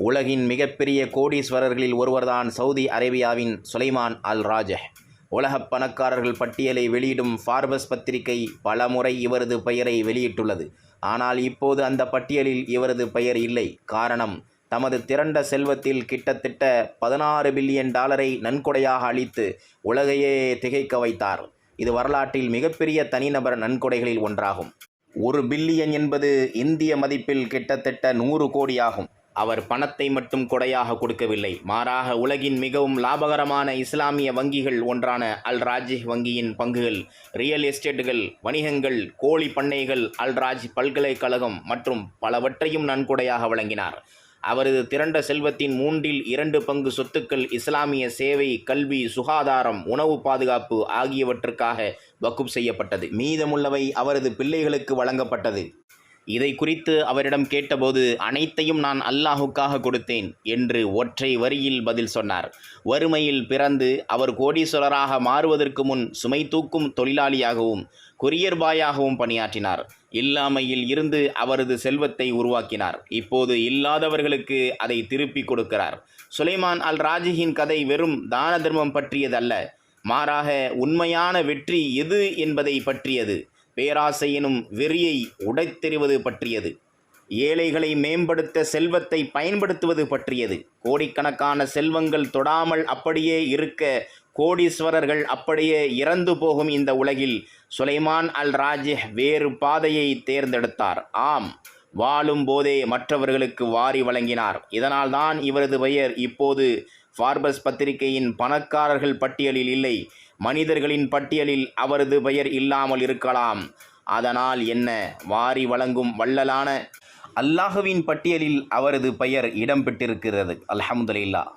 உலகின் மிகப்பெரிய கோடீஸ்வரர்களில் ஒருவர்தான் சவுதி அரேபியாவின் சுலைமான் அல் ராஜஹ் உலகப் பணக்காரர்கள் பட்டியலை வெளியிடும் ஃபார்பஸ் பத்திரிகை பலமுறை இவரது பெயரை வெளியிட்டுள்ளது. ஆனால் இப்போது அந்த பட்டியலில் இவரது பெயர் இல்லை. காரணம் தமது திரண்ட செல்வத்தில் கிட்டத்தட்ட பதினாறு பில்லியன் டாலரை நன்கொடையாக அளித்து உலகையே திகைக்க வைத்தார். இது வரலாற்றில் மிகப்பெரிய தனிநபர் நன்கொடைகளில் ஒன்றாகும். ஒரு பில்லியன் என்பது இந்திய மதிப்பில் கிட்டத்தட்ட நூறு கோடியாகும். அவர் பணத்தை மட்டும் கொடையாக கொடுக்கவில்லை. மாறாக உலகின் மிகவும் லாபகரமான இஸ்லாமிய வங்கிகள் ஒன்றான அல் ராஜிஹ் வங்கியின் பங்குகள் ரியல் எஸ்டேட்டுகள் வணிகங்கள் கோழி பண்ணைகள் அல் ராஜ் பல்கலைக்கழகம் மற்றும் பலவற்றையும் நன்கொடையாக வழங்கினார். அவரது திரண்ட செல்வத்தின் மூன்றில் இரண்டு பங்கு சொத்துக்கள் இஸ்லாமிய சேவை கல்வி சுகாதாரம் உணவு பாதுகாப்பு ஆகியவற்றுக்காக வக்குப் செய்யப்பட்டது. மீதமுள்ளவை அவரது பிள்ளைகளுக்கு வழங்கப்பட்டது. இதை குறித்து அவரிடம் கேட்டபோது அனைத்தையும் நான் அல்லாஹுக்காக கொடுத்தேன் என்று ஒற்றை வரியில் பதில் சொன்னார். வறுமையில் பிறந்து அவர் கோடீஸ்வரராக மாறுவதற்கு முன் சுமை தூக்கும் தொழிலாளியாகவும் கொரியர் பாயாகவும் பணியாற்றினார். இல்லாமையில் இருந்து அவரது செல்வத்தை உருவாக்கினார். இப்போது இல்லாதவர்களுக்கு அதை திருப்பி கொடுக்கிறார். சுலைமான் அல் ராஜியின் கதை வெறும் தான தர்மம் பற்றியதல்ல. மாறாக உண்மையான வெற்றி எது என்பதை பற்றியது. பேராசையினும் வெறியை உடைத்தெறிவது பற்றியது. ஏழைகளை மேம்படுத்த செல்வத்தை பயன்படுத்துவது பற்றியது. கோடிக்கணக்கான செல்வங்கள் தொடாமல் அப்படியே இருக்க கோடீஸ்வரர்கள் அப்படியே இறந்து போகும் இந்த உலகில் சுலைமான் அல் ராஜிஹ் வேறு பாதையை தேர்ந்தெடுத்தார். ஆம் வாழும் போதே மற்றவர்களுக்கு வாரி வழங்கினார். இதனால்தான் இவரது பெயர் இப்போது ஃபார்பஸ் பத்திரிகையின் பணக்காரர்கள் பட்டியலில் இல்லை. மனிதர்களின் பட்டியலில் அவரது பெயர் இல்லாமல் இருக்கலாம். அதனால் என்ன? வாரி வழங்கும் வள்ளலான அல்லாஹுவின் பட்டியலில் அவரது பெயர் இடம்பெற்றிருக்கிறது. அல்ஹம்துலில்லாஹ்.